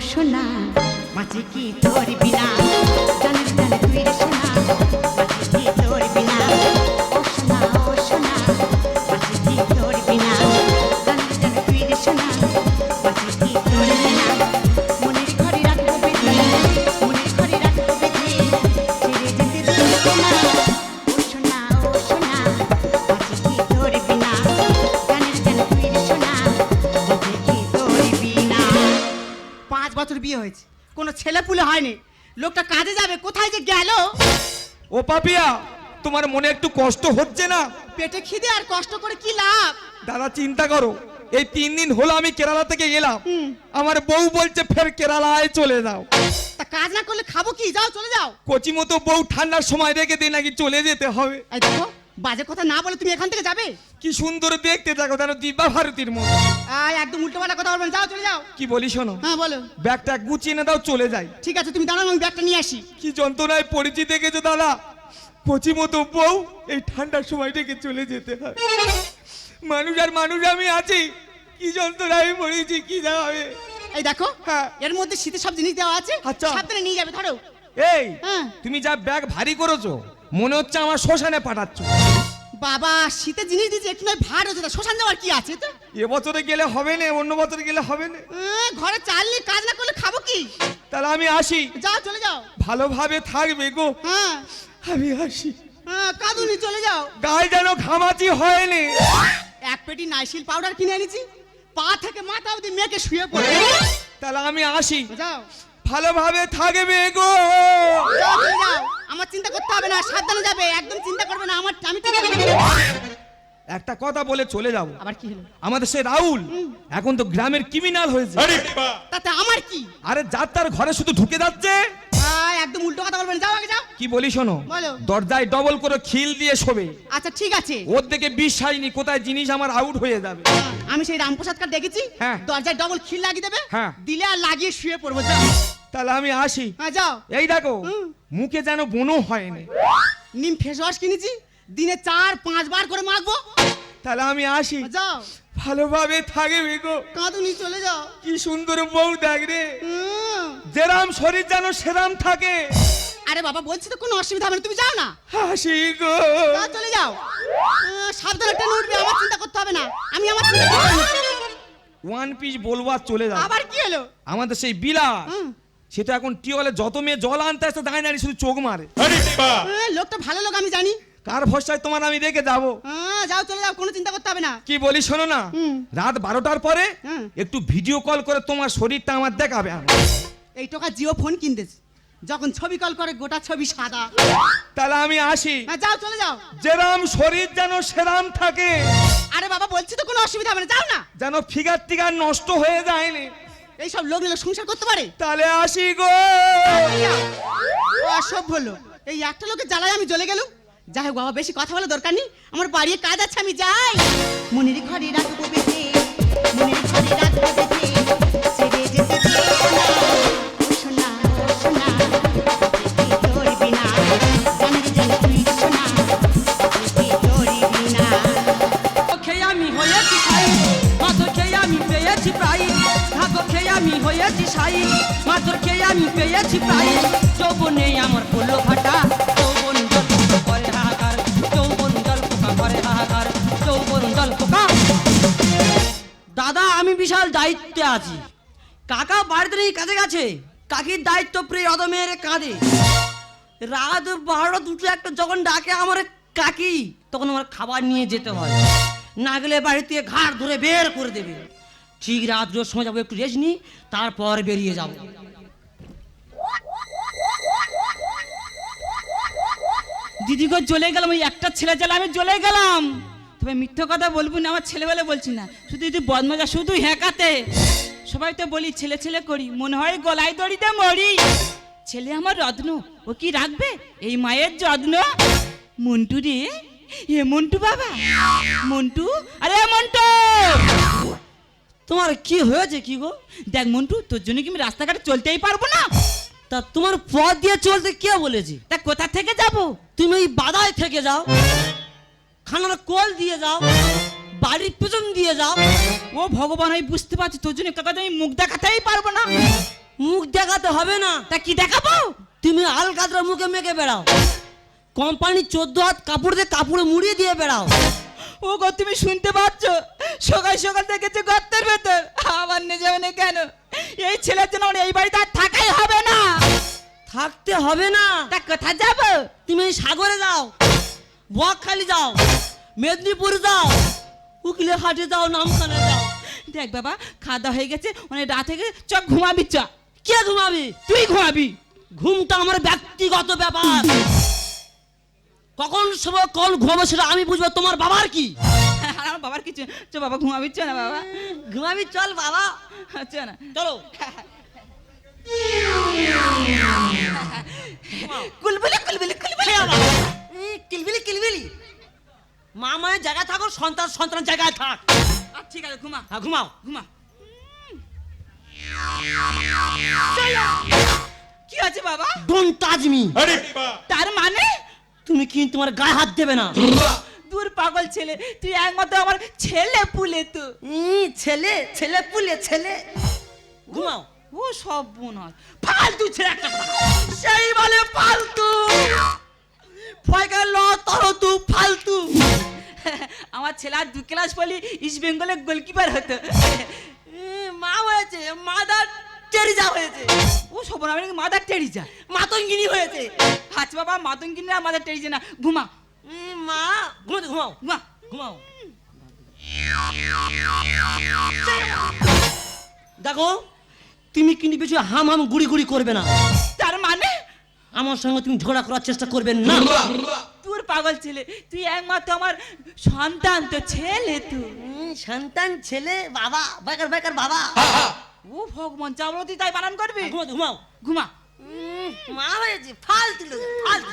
সোনা মাঝে কি তোর বিনা জানিস জানে তুই সোনা পাপিয়া তোমার মনে একটু কষ্ট হচ্ছে না? পেটে খিদে আর কষ্ট করে কি লাভ? দাদা চিন্তা করো এই তিন দিন হলো আমি কেরালা থেকে এলাম আমার বউ বলছে ফের কেরালায় চলে যাও। তা কাজ না করলে খাব কি? যাও চলে যাও। কচি মতো বউ ঠান্ডার সময় রেখে দিয়ে নাকি চলে যেতে হবে। এই দেখো বাজে কথা না বলে তুমি এখান থেকে যাবে? কি সুন্দর দেখতে থাকো যেন দিব্যা ভারতীর মতো। আয় একদম উল্টো পাল্টা কথা বলবেন। যাও চলে যাও। কি বলি শোনো? হ্যাঁ বলো। ব্যাগটা গুছিয়ে না দাও চলে যাই। ঠিক আছে তুমি দাঁড়াও আমি ব্যাগটা নিয়ে আসি। কি যন্ত্রণায় পরিচিত দেখেছ দাদা? কচি মতো বউ এই ঠান্ডার সময় রেখে চলে যেতে হয়। মানুষ আর মানুষ আমি আছি কি যন্ত্রণায় পড়েছি কি যাবে এই দেখো হ্যাঁ। এর মধ্যে শীতের সব জিনিস দেওয়া আছে আচ্ছা। সাবধানে নিয়ে যাবে ধরো। এই হ্যাঁ। তুমি যা ব্যাগ ভারী করেছ মনে হচ্ছে আমার শ্মশানে পাঠাচ্ছ। বাবা শীতের জিনিস দিয়েছে একটু নয় ভার হচ্ছে শ্মশান যাওয়ার কি আছে তো? এ বছরে গেলে হবে না অন্য বছরে গেলে হবে না। ঘরে চাল নেই কাজ না করলে খাব কি? তাহলে আমি আসি। যাও চলে যাও। ভালোভাবে থাকবে গো। হ্যাঁ। আমি আসি হ্যাঁ কাঁদুনি চলে যাও। গায়ে যেন ঘামাচি হয়নি। এক পেটি নাইসিল পাউডার কিনে এনেছি। পা থেকে মাথা অবধি মেয়েকে শুয়ে পড়ে। তাহলে আমি আসি। যাও। ভালোভাবে থাকবে গো। যাও চলে যাও। আমার চিন্তা করতে হবে না সাবধানে যাবে। একদম চিন্তা করবে না আমার আমি ঠিক একটা কথা বলে চলে যাব। আবার কি হলো? আমাদের সে রাহুল এখন তো গ্রামের ক্রিমিনাল হয়েছে। তাতে আমার কি? আরে যার তার ঘরে শুধু ঢুকে যাচ্ছে। আহ, একদম উল্টো কথা বলবেন। যাও কি বলি শোনো? দরজায় ডবল করে খিল দিয়ে শোবে। আচ্ছা ঠিক আছে। ওর দিকে বিশ্বাসনি কোথায় জিনিস আমার আউট হয়ে যাবে। আমি সেই রামপ্রসাদ কার দেখেছি। হ্যাঁ। দরজায় ডবল খিল লাগিয়ে দেবে। হ্যাঁ। দিলে আর লাগিয়ে শুয়ে পড়ব যাও। তাহলে আমি আসি। হ্যাঁ যাও। এই দেখো মুখে যেন বনো হয়নি নিম ফেস ওয়াশ কিনেছি দিনে চার পাঁচ বার করে মাখবো। তাহলে আমি আসি। যাও। ভালোভাবে থাকবে গো। কাঁদুনি চলে যাও। কি সুন্দর বউ দেখ রে। যেরাম শরীর যেন সেরাম থাকে। আরে বাবা বলছি তো কোনো অসুবিধা হবে না তুমি যাও না। হাসি গো। যাও চলে যাও। আহ, সাবধানে ট্রেন উঠবে আমার চিন্তা করতে হবে না। আমি আমার চিন্তা করতে হবে না। ওয়ান পিস বলব আর চলে যাও। আবার কি হলো? আমাদের সেই বিলা হুম। সে তো এখন টিওলে যত মেয়ে জল আনতে আসতে দাঁড়িয়ে দাঁড়িয়ে শুধু চোখ মারে। আহ, লোকটা ভালো লোক আমি জানি। কার ভরসায় তোমার আমি রেখে যাব? আহ, যাও চলে যাও কোনো চিন্তা করতে হবে না। কি বলি শোনো না? হুম। রাত বারোটার পরে হুম। একটু ভিডিও কল করে তোমার শরীরটা আমার দেখাবে আমার। এই টাকা জিও ফোন কিনতেছে। যখন ছবি কল করে গোটা ছবি সাদা। তাহলে আমি আসি। হ্যাঁ যাও চলে যাও। যেরাম শরীর যেন সেরাম থাকে। আরে বাবা বলছি তো কোনো অসুবিধা হবে না যাও না। যেন ফিগার টিগার নষ্ট হয়ে যায়নি। এইসব লোক লোক সংসার করতে পারে? তাহলে আসি গো। অসভ্য হলো এই একটা লোকের জ্বালায় আমি জ্বলে গেলুম। যাই হোক বাবা বেশি কথা বলে দরকার নেই। আমার বাড়ি কাজ আছে আমি যাই। মনের ঘরে রাখব বেঁধে। মনের ঘরে রাখব কাকির দায়িত্ব প্রিয় অদমের কাঁধে। রাত বারোটা দুটো একটা যখন ডাকে আমার কাকি, তখন আমার খাবার নিয়ে যেতে হয়। না গেলে বাড়ি থেকে ঘাড় ধরে বের করে দেবে। ঠিক রাত দুটোর সময় যাব, একটু রেস্ট নিই, তারপর বেরিয়ে যাব। দিদি গো, জ্বলে গেলাম, ওই একটা ছেলে জ্বালা, আমি জ্বলে গেলাম। তবে মিথ্যে কথা বলব না, আমার ছেলেবেলা বলছি না। শুধু যদি বদমজা শুধু হ্যাঁকাতে। সবাই তো বলি ছেলে ছেলে করি। মনে হয় গলায় দড়িতে মরি। ছেলে আমার রত্ন ও কি রাখবে? এই মায়ের যত্ন? মন্টু রে এ মন্টু বাবা। মন্টু আরে মন্টু! তোমার কি হয়েছে কি গো? দেখ মন্টু তোর জন্য কি আমি রাস্তাঘাটে চলতেই পারব না? তা তোমার পথ দিয়ে চলতে কে বলেছে? তা কোথা থেকে যাব? তুমি ওই বাদায় থেকে যাও। খানার কোল দিয়ে যাও। বাড়ির পেছন দিয়ে যাও। ও ভগবান আমি বুঝতে পারছি তোর জন্য কাকা আমি মুখ দেখাতেই পারব না। মুখ দেখাতে হবে না। তা কি দেখাবো? তুমি আলকাতরা মুখে মেখে বেড়াও। কোম্পানি চোদ্দ হাত কাপড় দিয়ে কাপড়ে মুড়িয়ে দিয়ে বেড়াও। ও গো তুমি শুনতে পাচ্ছ? সকাল সকাল দেখেছ গর্তের ভেতর। আবার নিয়ে যাবে না কেন? এই ছেলের জন্য আমার এই বাড়িতে আর থাকাই হবে না। থাকতে হবে না। তা কোথায় যাব? তুমি সাগরে যাও। বকখালি যাও। মেদিনীপুর যাও। উকিলে হাটে যাও নামখানা যাও। দেখ বাবা খাওয়া হয়ে গেছে মানে রাত গেছে চ ঘুমাবি চ কে ঘুমাবি? তুই ঘুমাবি। ঘুমটা আমার ব্যক্তিগত ব্যাপার। কখন সময় কোন ঘুমাবো সেটা আমি বুঝব তোমার বাবার কি? আমার বাবার কিছু চ বাবা ঘুমাবি চ না বাবা। ঘুমাবি চল বাবা। চ না। চলো। কুলবুলি কুলবুলি কুলবুলি। কিলবিলি কিলবিলি। মা মায়ের জায়গায় থাকো সন্তান সন্তান জায়গায় থাক। আর ঠিক আছে ঘুমা হ্যাঁ ঘুমাও। ঘুমা কি আছে বাবা? ডোন্ট টাচ মি তার মানে? তুমি কিন্তু তোমার গায়ে হাত দেবে না? দূর পাগল ছেলে তুই একমাত্র আমার ছেলে পুলে তো। ছেলে ছেলে পুলে ছেলে। ঘুমাও। ও সব বোন হয় ফালতু ছেলে একটা সেই বলে ফালতু। ল তরতু ফালতু। আমার ছেলে আর দু ক্লাস পড়লি ইস্ট বেঙ্গলের গোলকিপার হতো। মা হয়েছে মাদার টেরিজা হয়েছে। ও আমি মাদার টেরিজা মাতঙ্গিনী হয়েছে। আচ্ছা বাবা মাতঙ্গিন না মাদার টেরিজা না ঘুমা মা ঘুমাতে ঘুমাও। ঘুমা ঘুমাও। দেখো তুমি কিন্তু বেশি হাম হাম গুড়ি গুড়ি করবে না। তার মানে? আমার সঙ্গে তুমি ঝগড়া করার চেষ্টা করবে না। তোর পাগল ছেলে তুই একমাত্র আমার সন্তান তো ছেলে তুই সন্তান ছেলে বাবা বেকার বেকার বাবা। ও ভগবান চাবলো তুই তাই বানান করবি? ঘুমাও ঘুমাও। ঘুমা। উম, মা হয়েছে ফালতু লোক, ফালতু।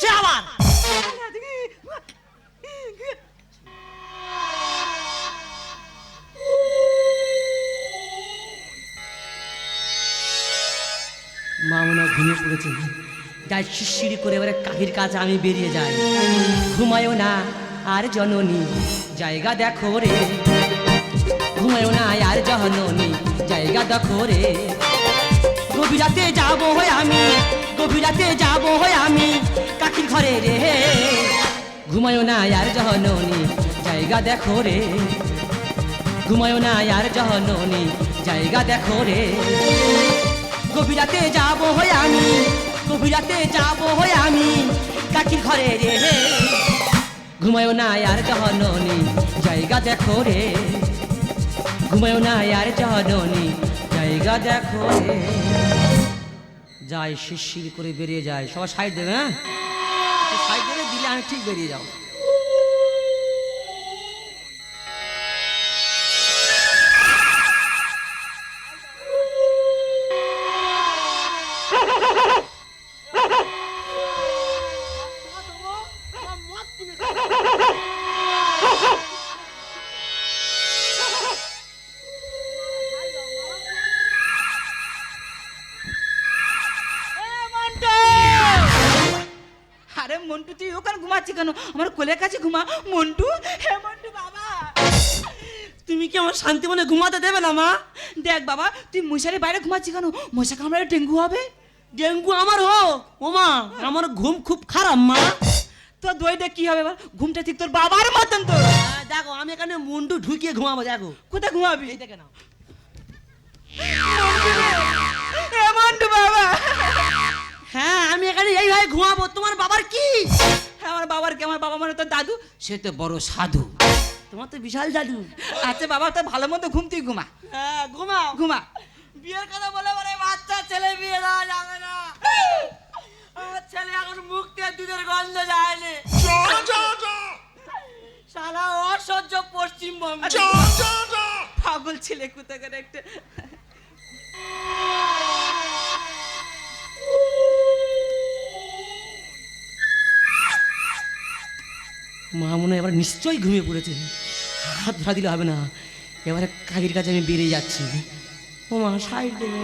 সে আবার। মা মনে ঘুমিয়ে পড়েছে। যাই শিরশিরি করে এবারে কাকির কাছে আমি বেরিয়ে যাই। ঘুমায়ও না, আর জননী, জায়গা দেখো রে। ঘুমায়ও না, আর জননী, জায়গা দেখো রে। গভীরাতে যাব হয় আমি, গভীরাতে যাব হয় আমি কাকির ঘরে রে। ঘুমায়ও না, আর জননী, জায়গা দেখো রে। ঘুমায়ও না, আর জননী, জায়গা দেখো রে। গভীরাতে যাব হয় আমি, গভীরাতে যাব হয় আমি কাকির ঘরে রে ঘুমায়ও না আর জননী জায়গা দেখো রে। ঘুমায়ও না আর জননী জায়গা দেখো রে। যাই শিরশির করে বেরিয়ে যায়। সবাই সাইড দেবে হ্যাঁ? সাইড দেবে, দিলে আমি ঠিক বেরিয়ে যাও ঘুমা মন্টু। হে মন্টু বাবা। তুমি কি আমার শান্তি মনে ঘুমাতে দেবে না মা? দেখ বাবা তুই মশারি বাইরে ঘুমাচ্ছি কেন? মশা কামড়ালে ডেঙ্গু হবে? ডেঙ্গু আমার হোক। ওমা আমার ঘুম খুব খারাপ মা। তোর দইটা কি হবে? ঘুমটা ঠিক তোর বাবার মতন তো হ্যাঁ, দেখো আমি এখানে মুন্ডু ঢুকিয়ে ঘুমাবো দেখো। কোথায় ঘুমাবি? এই দেখে মন্টু বাবা। হ্যাঁ আমি এখানে এইভাবে ঘুমাবো। তোমার বাবার কি? হ্যাঁ, আমার বাবার কি? আমার বাবা মানে তোর দাদু। সে তো বড় সাধু। তোমার তো বিশাল জাদু। আচ্ছা বাবা তো ভালো মতো ঘুম তুই ঘুমা। হ্যাঁ ঘুমাও ঘুমা। বিয়ের কথা বলে বলে বাচ্চা ছেলে বিয়ে দেওয়া যাবে না। আমার ছেলে এখন মুখ দিয়ে দুধের গন্ধ যায়নি সারা অসহ্য পশ্চিমবঙ্গ। পাগল ছেলে কোথাকার একটা। মা মনে এবার নিশ্চয়ই ঘুমিয়ে পড়েছে। হাত ধরা দিলে হবে না। এবারে কাকির কাছে আমি বেরিয়ে যাচ্ছি। ও মা, সাইড দেবে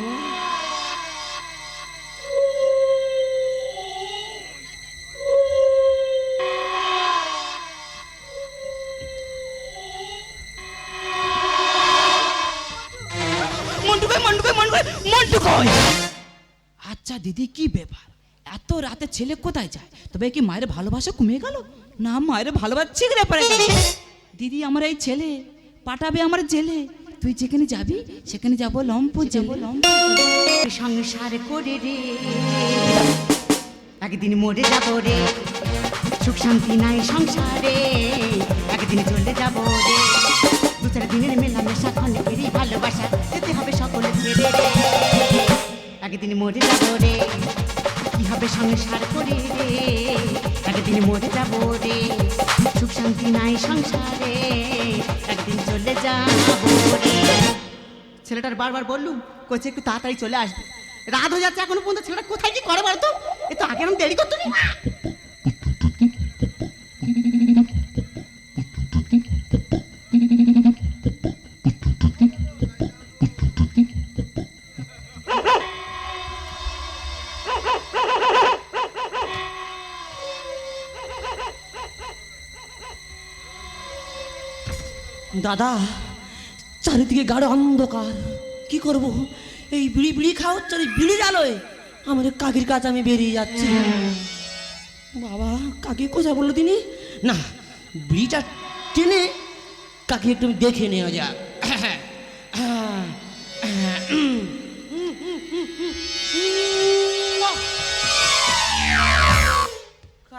আচ্ছা দিদি, কি ব্যাপার? এত রাতে ছেলে কোথায় যায়? তবে কি মায়ের ভালোবাসা কমে গেল? না মায়ের ভালোবাসা ছিগড়ে পড়ে গেল দিদি আমার এই ছেলে, পাঠাবে আমার জেলে। তুই যেখানে যাবি, সেখানে যাব লম্প জেলে। লম্প সংসার করে রে। একদিন মরে যাব রে। সুখ শান্তি নাই সংসারে। একদিন চলে যাব রে। দু চার দিনের মেলামেশা ক্ষণেরই ভালোবাসা। যেতে হবে সকলে ছেড়ে রে। একদিন মরে যাব রে। কি হবে সংসার করে রে? একদিন মরে যাব রে, সুখ শান্তি নাই সংসারে। একদিন চলে যাব রে। ছেলেটার বারবার বললুম কোচে একটু তাড়াতাড়ি চলে আসবে। রাত হয়ে যাচ্ছে এখনও পর্যন্ত ছেলেটা কোথায় কি করে বলতো? এ তো আগে আমি দেরি করতো না। দাদা চারিদিকে গাঢ় অন্ধকার। কি করব? এই বিড়ি বিড়ি খাওয়া হচ্ছে বিড়ির আলোয় আমার কাকির কাছে আমি বেরিয়ে যাচ্ছি। বাবা কাকি কোথায় বলল তিনি? না বিড়িটা টেনে কাকি একটু দেখে নেওয়া যাক।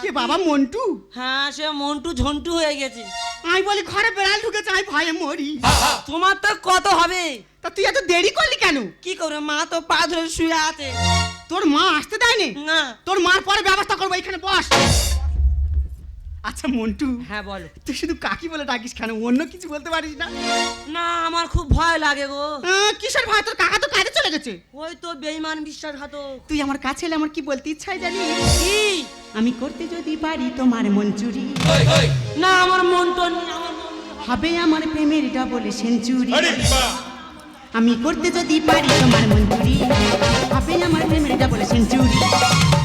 কে বাবা মন্টু? হ্যাঁ সে মন্টু ঝন্টু হয়ে গেছে। আমি বলি ঘরে বেড়াল ঢুকেছে আমি ভয়ে মরি। তোমার তো কত হবে? তা তুই এত দেরি করলি কেন? কি করে মা তো পা ধরে শুয়ে আছে। তোর মা আসতে দেয়নি? না। তোর মার পরে ব্যবস্থা করব এখানে বস। আচ্ছা মন্টু। হ্যাঁ বলো। তুই শুধু কাকি বলে ডাকিস কেন? অন্য কিছু বলতে পারিস না। না আমার খুব ভয় লাগে গো। কিসের ভয়? তোর কাকা তো কাজে চলে গেছে। ওই তো বেইমান বিশ্বাসঘাতক। তুই আমার কাছে এলে আমার কি বলতে ইচ্ছাই জানি কি? আমি করতে যদি পারি তোমার মন চুরি না আমার মন তো মন। হবে আমার প্রেমের ডবল সেঞ্চুরি আমি করতে যদি পারি তোমার চুরি হবে আমার প্রেমের ডবল সেঞ্চুরি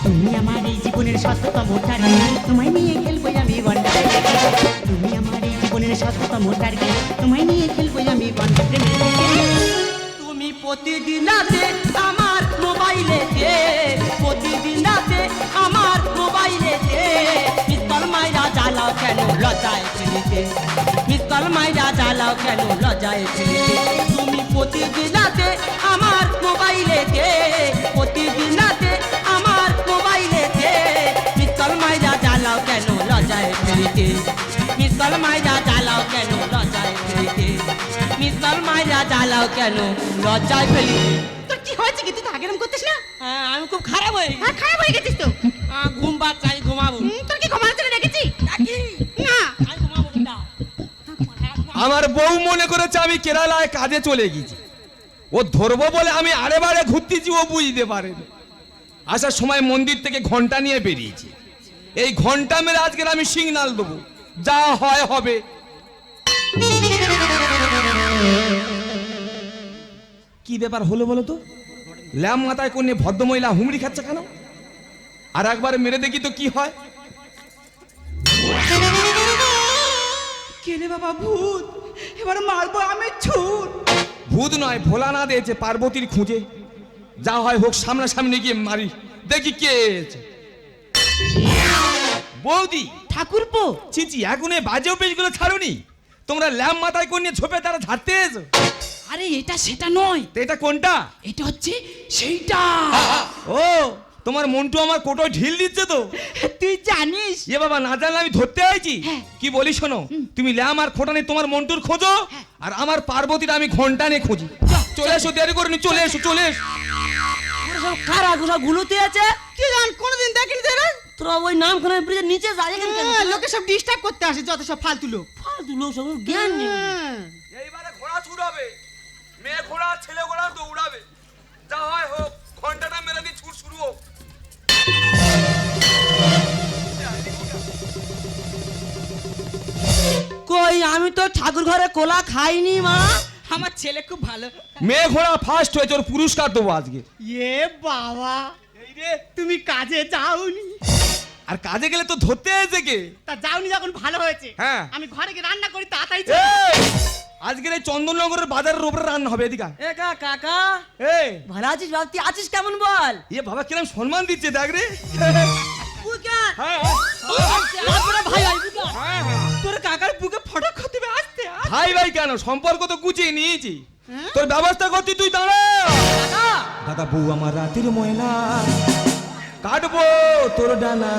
তুমি আমার এই জীবনের সত্যতম টার্গেট তোমায় নিয়ে খেলব আমি বন্ডার তুমি আমার এই জীবনের সত্যতম টার্গেট তোমায় নিয়ে খেলব আমি বন্ডার প্রেমের তুমি প্রতিদিন রাতে আমার মোবাইলেতে প্রতিদিন রাতে আমার মিসকল মাইরা জ্বালাও কেন? লজায় ফেলিতে মিসকল মাইরা জ্বালাও কেন? লজায় ফেলিতে তুমি প্রতিদিন রাতে আমার মোবাইলেতে প্রতিদিন রাতে আমার মোবাইলেতে মিসকল মাইরা জ্বালাও কেন? লজায় ফেলিতে মিসকল মাইরা জ্বালাও কেন? লজায় ফেলিতে মিসকল মাইরা জ্বালাও কেন? লজ্জায় ফেলি তোর কি হয়েছে কি? তুই তো করতিস না? হ্যাঁ, আমি খুব খারাপ হয়ে হ্যাঁ খারাপ হয়ে গেছিস তো? ঘুম পাচ্ছে আমার বউ মনে করেছে আমি কেরালায় কাজে চলে গেছি। ও ধরবো বলে আমি আরে বারে ঘুরতেছি, ও বুঝতে পারেনি। আসার সময় মন্দির থেকে ঘণ্টা নিয়ে বেরিয়েছি। এই ঘণ্টা মেরে আজকের আমি সিগনাল দেবো। যা হয় হবে। কি ব্যাপার হলো বলো তো? ল্যাম মাথায় কোন ভদ্রমহিলা হুমড়ি খাচ্ছে কেন? আর একবার মেরে দেখি তো কি হয়। কেনে বাবা ভূত? এবার মারবো আমি ছুট। ভূত নয় ভোলা না দিয়েছে পার্বতীর খুঁজে। যা হয় হোক সামনাসামনি গিয়ে মারি। দেখি কে এসেছে। বৌদি। ঠাকুরপো। চিচি এখন এই বাজে অফিসগুলো ছাড়ুনি? তোমরা ল্যাম্প মাথায় করে নিয়ে ঝোপে তারা ঝাড়তে এসো। আরে এটা সেটা নয়। তো এটা কোনটা? এটা হচ্ছে সেইটা। ও তোমার মন্টু আমার কোটোয় ঢিল দিচ্ছে তো। তুই জানিস? এ বাবা না জানলে আমি ধরতে আইছি? হ্যাঁ। কি বলি শোনো তুমি ল্যাম আর খোটা নিয়ে তোমার মন্টুর খোঁজো আর আমার পার্বতীর আমি ঘণ্টা নিয়ে খুঁজি। চলে এসো দেরি করে নি চলে এসো চলে এসো। কারা গুলোতে আছে। কি জান কোনোদিন দেখিনি তোরা ওই নাম খানের ব্রিজের নিচে যায় এখানে কেন হ্যাঁ, লোকে সব ডিস্টার্ব করতে আসে যত সব ফালতু লোক। ফালতু লোক সব জ্ঞান নেই। হ্যাঁ। এইবারে ঘোড়া ছুড়াবে মেয়ে ঘোড়া ছেলে ঘোড়া তো উড়াবে যা হয় হোক ঘন্টাটা মেরে দিয়ে ছুট শুরু হোক। কই আমি তো ঠাকুর ঘরে কোলা খাইনি মা। আমার ছেলে খুব ভালো। মেয়ে ঘোড়া ফার্স্ট হয়েছে ওর পুরস্কার দেবো আজকে। এ বাবা তুমি কাজে যাওনি। আর কাজে গেলে তো ধরতে এসে কে? তা যাওনি যখন ভালো হয়েছে। হ্যাঁ। আমি ঘরে গিয়ে রান্না করি তাড়াতাড়ি! আজকের এই চন্দননগরের বাজারের উপরে রান্না হবে এদিকে। এ কা কাকা। এই। ভালো আছিস বাপতি আছিস কেমন বল? এ বাবা কিরম সম্মান দিচ্ছে দেখ রে। হ্যাঁ, হ্যাঁ। হ্যাঁ, হ্যাঁ। তোর কাকার বুকে ফটো খতে আসতে ভাই ভাই কেন? সম্পর্ক তো গুছিয়ে নিয়েছি। তোর ব্যবস্থা করতি তুই দাঁড়া। কাকা। দাদা বউ আমার রাতের ময়না। কাটবো তোর ডানা।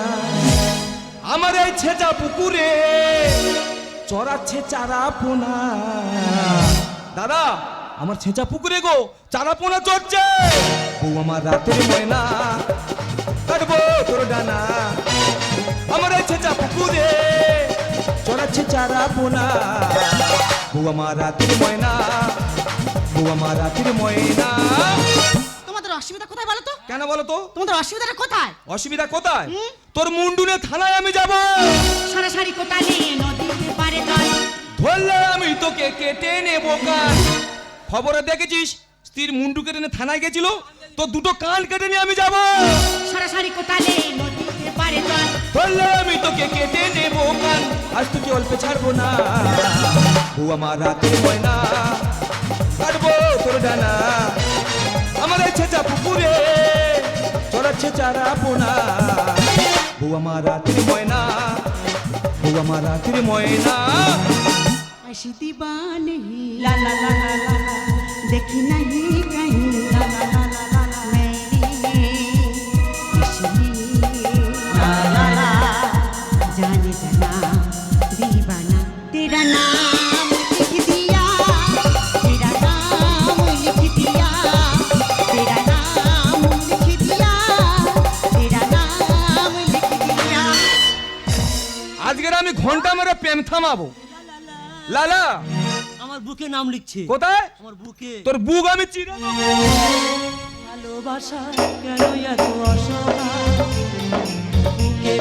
আমার এই ছেঁচা পুকুরে। চড়াচ্ছে চারা পোনা দাদা, আমার ছেঁচা পুকুরে গো চারা পোনা চড়ছে। বউ আমার রাতের ময়না, কাটবো তোর ডানা। আমার এই ছেঁচা পুকুরে চড়াচ্ছে চারা পোনা বউ আমার রাতের ময়না, বউ আমার রাতের ময়না। অসুবিধা কোথায় বলো তো? কেন বলো তো? তোমাদের অসুবিধাটা কোথায়? অসুবিধা কোথায়? তোর মুন্ডুনে থানায় আমি যাব। সরাসরি কোটালে নদীতে পারে জল। ধরলে আমি তোকে কেটে নেব কান খবরে দেখেছিস? স্ত্রীর মুন্ডু কেটে নিয়ে থানায় গেছিল? তো দুটো কান কেটে নিয়ে আমি যাব। সরাসরি কোটালে নদীতে পারে জল। ধরলে আমি তোকে কেটে নেব কান আজ তোকে অল্পে ছাড়বো না। ও আমার রাতের ময়না। কাটবো তোর ডানা। আছে চারা পোনা। বউ আমার রাত্রি ময়না, বউ আমার রাত্রি ময়না। আসি দিবা লা লা লা লা দেখি নাহি প্রেম থামাবো। লালা! আমার বুকে নাম লিখছে। কোথায়? আমার বুকে। তোর বুক আমি চিনে ভালোবাসা কেন এত অসহায়? বুকে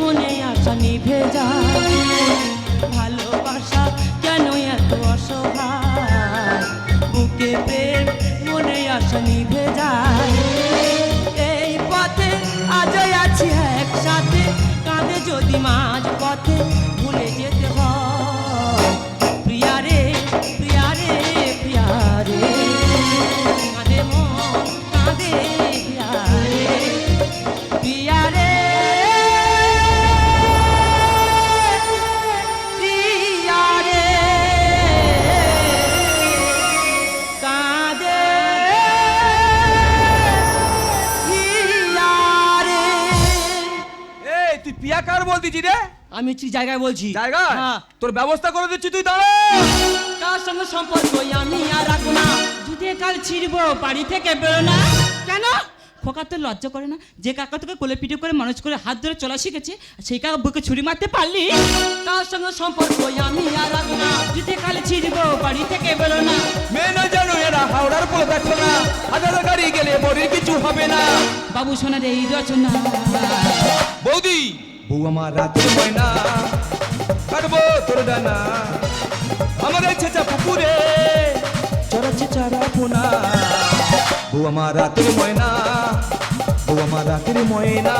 মনে আশা নিভে যায়। পিয়া কার বলতেছি রে? আমি ঠিক জায়গায় বলছি। জায়গায়? হ্যাঁ। তোর ব্যবস্থা করে দিচ্ছি তুই দাঁড়া কার সঙ্গে সম্পর্ক আমি আর রাখব না। যদি কাল ছিড়বো বাড়ি থেকে বেরো না। কেন? খোকা তো লজ্জা করে না? যে কাকা তোকে কোলে পিঠে করে মানুষ করে হাত ধরে চলা শিখেছে সেই কাকা বুকে ছুরি মারতে পারলি? কার সঙ্গে সম্পর্ক আমি আর রাখব না। যদি কাল ছিড়বো বাড়ি থেকে বেরো না। মেয়ে না জানো এরা হাওড়ার পোলে দেখো না। হাজার গাড়ি গেলে বড়ির কিছু হবে না। বাবু সোনার এই রচনা। বৌদি বউ আমার রাতের ময়না। কাটবো তোর ডানা। আমার ছেঁচা পুকুরে চড়াচ্ছে চারা পোনা বউ আমার রাতের ময়না বউ আমার রাতের ময়না।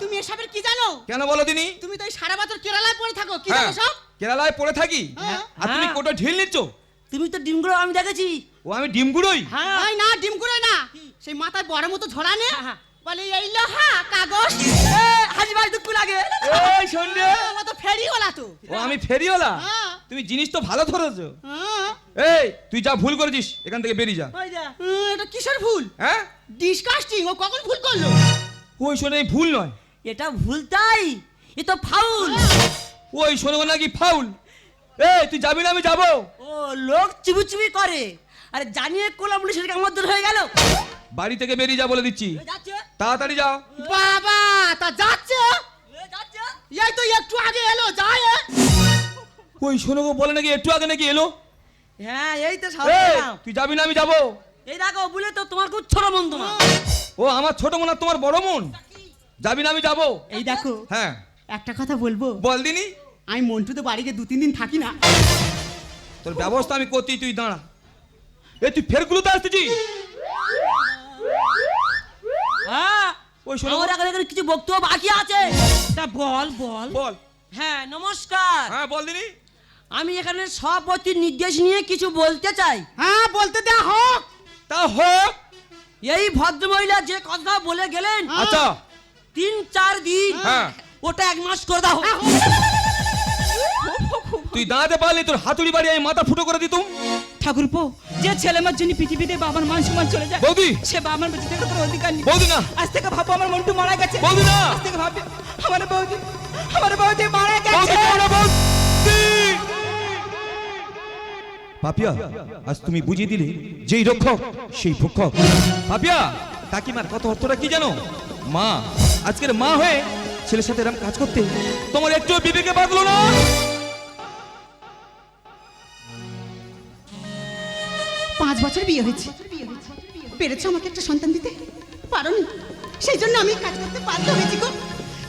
তুমি এসবের কি জানো? কেন বলো দিনি? তুমি তো এই সারা বছর কেরালায় পড়ে থাকো কি হ্যাঁ জানো সব? কেরালায় পড়ে থাকি? হ্যাঁ। আর তুমি হ্যাঁ। কোটা ঢিল নিচ্ছ? তুমি তো ডিমগুলো আমি দেখেছি। ও আমি ডিমগুড়োই হ্যাঁ। না ডিম করে না সেই মাথায় বড় মতো ঝোড়ানে হ্যাঁ, হ্যাঁ। বলে এই লোহা কাগজ? হাজি ভাই দুঃখ লাগে। এই সন্ধ্যে ও তো ফেরিওয়ালা তো। ও আমি ফেরিওলা হ্যাঁ। তুমি জিনিস তো ভালো ধরেছো। হ্যাঁ। এই তুই যা ভুল করেছিস এখান থেকে বেরিয়ে যা। ওই যা। এটা কিসের ভুল? হ্যাঁ? ডিসকাস্টিং ও কখন ভুল করল? ওই শোনে ভুল নয়। এটা ভুল তাই এ তো ফাউল। ওই শোনো নাকি ফাউল। এই তুই যাবি না আমি যাব। ও লোক চুবি চুবি করে। আরে জানিয়ে কোলাম সেটাকে আমার দূর হয়ে গেল? বাড়ি থেকে বেরিয়ে যা বলে দিচ্ছি। তাড়াতাড়ি যাও বাবা তা যাচ্ছে? এই তো একটু আগে এলো যায় ওই শোনো গো বলে নাকি একটু আগে নাকি এলো? হ্যাঁ এই তো তুই যাবি না আমি যাব। এই দেখো বলে তো তোমার খুব ছোট মন তোমার। ও আমার ছোট মন আর তোমার বড় মন যাবি না আমি যাব। এই দেখো হ্যাঁ। একটা কথা বলব? বল দিনি। আমি মন্টু তো বাড়িতে দু তিন দিন থাকি না। তোর ব্যবস্থা আমি করতেই তুই দাঁড়া। এ তুই ফেরগুলোতে আসতেছিস হ্যাঁ। ওই শোনো। আমার এখন এখানে কিছু বক্তব্য বাকি আছে। তা বল বল। বল। হ্যাঁ নমস্কার। হ্যাঁ বল দিনি আমি এখানে সভাপতির নির্দেশ নিয়ে কিছু বলতে চাই। হ্যাঁ বলতে দেয়া হোক। তা হোক। এই ভদ্রমহিলা যে কথা বলে গেলেন আচ্ছা। তিন চার দিন হ্যাঁ। ওটা এক মাস করে দাও। তুই দাঁড়াতে পারলি তোর হাতুড়ি বাড়ি আমি মাথা ফুটো করে দিতুম। ঠাকুরপো যে ছেলে আমার জন্য পৃথিবীতে বাবার মান সম্মান চলে যায়। বৌদি! সে বাবার বেঁচে থেকে কোনো অধিকার নেই। বৌদি না! আজ থেকে ভাবো আমার মন্টু মারা গেছে। বৌদি না! আজ থেকে ভাববে আমার বৌদি আমার বৌদি মারা গেছে। পাপিয়া আজ তুমি বুঝিয়ে দিলে যেই রক্ষক সেই ভক্ষক। পাপিয়া কাকিমার কত অর্থটা কি জানো? মা আজকের মা হয়ে ছেলের সাথে এরকম কাজ করতে তোমার একটু বিবেকে বাঁধলো না? বছর বিয়ে হয়েছে। পেরেছ আমাকে একটা সন্তান দিতে? পারোনি। সেই জন্য আমি কাজ করতে বাধ্য হয়েছি গো।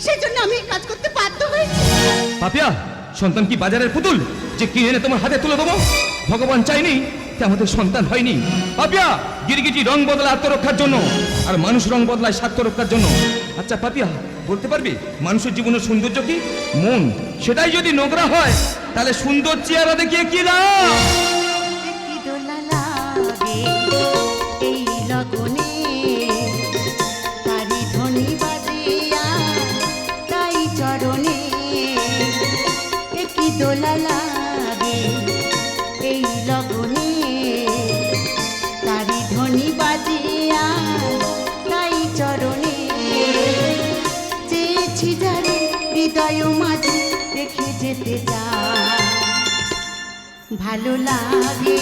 সেই জন্য আমি কাজ করতে বাধ্য হয়েছি। পাপিয়া, সন্তান কি বাজারের পুতুল? যে কি এনে তোমার হাতে তুলে দেবো? ভগবান চাইনি তে আমাদের সন্তান হয়নি। পাপিয়া, গিরগিটি রং বদলায় আত্মরক্ষার জন্য আর মানুষ রং বদলায় স্বার্থরক্ষার জন্য। আচ্ছা পাপিয়া, বলতে পারবি মানুষের জীবনের সৌন্দর্য কি? মন, সেটাই যদি নোংরা হয়, তাহলে সুন্দর চেহারা দেখিয়ে কি লাভ? ভালো লাগে।